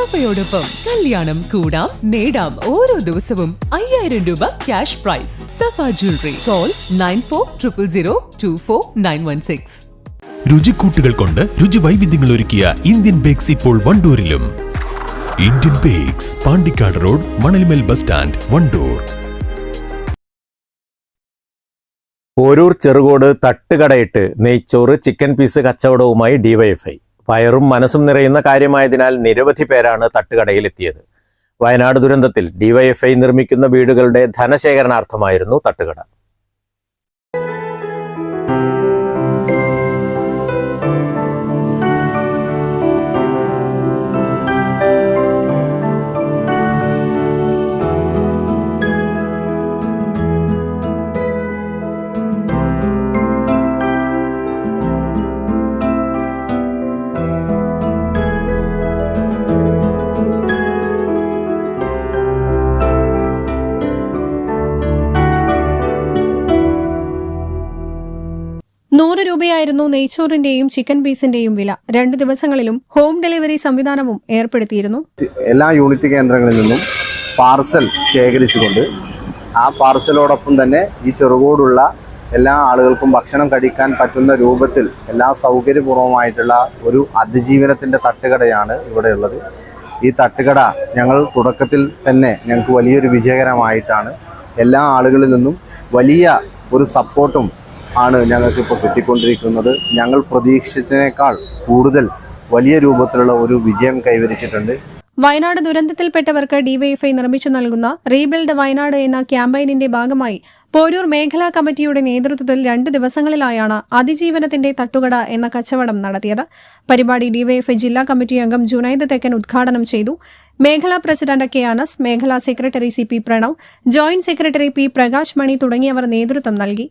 സഫയോടൊപ്പം കല്യാണം കൂടാം നേടാം ഓരോ ദിവസവും അയ്യായിരം രൂപ cash prize Safa jewellery call nine four triple zero two four nine one six രുചിക്കൂട്ടുകൾ കൊണ്ട് രുചി വൈവിധ്യങ്ങൾ ഒരുക്കിയ ഇന്ത്യൻ ബേക്സ് ഇപ്പോൾ വണ്ടൂരിലും. Indian bakes Pandikkad road Manalmel bus stand Wandoor. Poroor Cherukode തട്ടുകടയിട്ട് നെയ്ച്ചോറ് ചിക്കൻ പീസ് കച്ചവടവുമായി ഡിവൈഎഫ്ഐ വയറും മനസ്സും നിറയുന്ന കാര്യമായതിനാൽ നിരവധി പേരാണ് തട്ടുകടയിലെത്തിയത്. വയനാട് ദുരന്തത്തിൽ ഡിവൈഎഫ്ഐ നിർമ്മിക്കുന്ന വീടുകളുടെ ധനശേഖരണാർത്ഥമായിരുന്നു തട്ടുകട. നൂറ് രൂപയായിരുന്നു നെയ്ച്ചോറിന്റെയും ചിക്കൻ പീസിന്റെയും വില. രണ്ടു ദിവസങ്ങളിലും ഹോം ഡെലിവറി സംവിധാനവും ഏർപ്പെടുത്തിയിരുന്നു. എല്ലാ യൂണിറ്റ് കേന്ദ്രങ്ങളിൽ നിന്നും പാർസൽ ശേഖരിച്ചുകൊണ്ട് ആ പാർസലോടൊപ്പം തന്നെ ഈ ചെറുകോടുള്ള എല്ലാ ആളുകൾക്കും ഭക്ഷണം കഴിക്കാൻ പറ്റുന്ന രൂപത്തിൽ എല്ലാ സൗകര്യപൂർവമായിട്ടുള്ള ഒരു അതിജീവനത്തിന്റെ തട്ടുകടയാണ് ഇവിടെയുള്ളത് ഈ തട്ടുകട ഞങ്ങൾ തുടക്കത്തിൽ തന്നെ ഞങ്ങൾക്ക് വലിയൊരു വിജയകരമായിട്ടാണ് എല്ലാ ആളുകളിൽ നിന്നും വലിയ ഒരു സപ്പോർട്ടും ആണ് ഞങ്ങൾക്ക് ഞങ്ങൾക്കിപ്പോൾ കിട്ടിക്കൊണ്ടിരിക്കുന്നത്. ഞങ്ങൾ പ്രതീക്ഷിച്ചതിനേക്കാൾ കൂടുതൽ വലിയ രൂപത്തിലുള്ള ഒരു വിജയം കൈവരിച്ചിട്ടുണ്ട്. വയനാട് ദുരന്തത്തിൽപ്പെട്ടവർക്ക് ഡിവൈഎഫ്ഐ നിർമ്മിച്ചു നൽകുന്ന റീബിൽഡ് വയനാട് എന്ന ക്യാമ്പയിനിന്റെ ഭാഗമായി പോരൂർ മേഖലാ കമ്മിറ്റിയുടെ നേതൃത്വത്തിൽ രണ്ട് ദിവസങ്ങളിലായാണ് അതിജീവനത്തിന്റെ തട്ടുകട എന്ന കച്ചവടം നടത്തിയത്. പരിപാടി ഡിവൈഎഫ്ഐ ജില്ലാ കമ്മിറ്റി അംഗം ജുനൈദ് തെക്കൻ ഉദ്ഘാടനം ചെയ്തു. മേഖലാ പ്രസിഡന്റ് കെ അനസ് മേഖലാ secretary C P Pranav joint secretary P Prakash Mani തുടങ്ങിയവർ നേതൃത്വം നൽകി.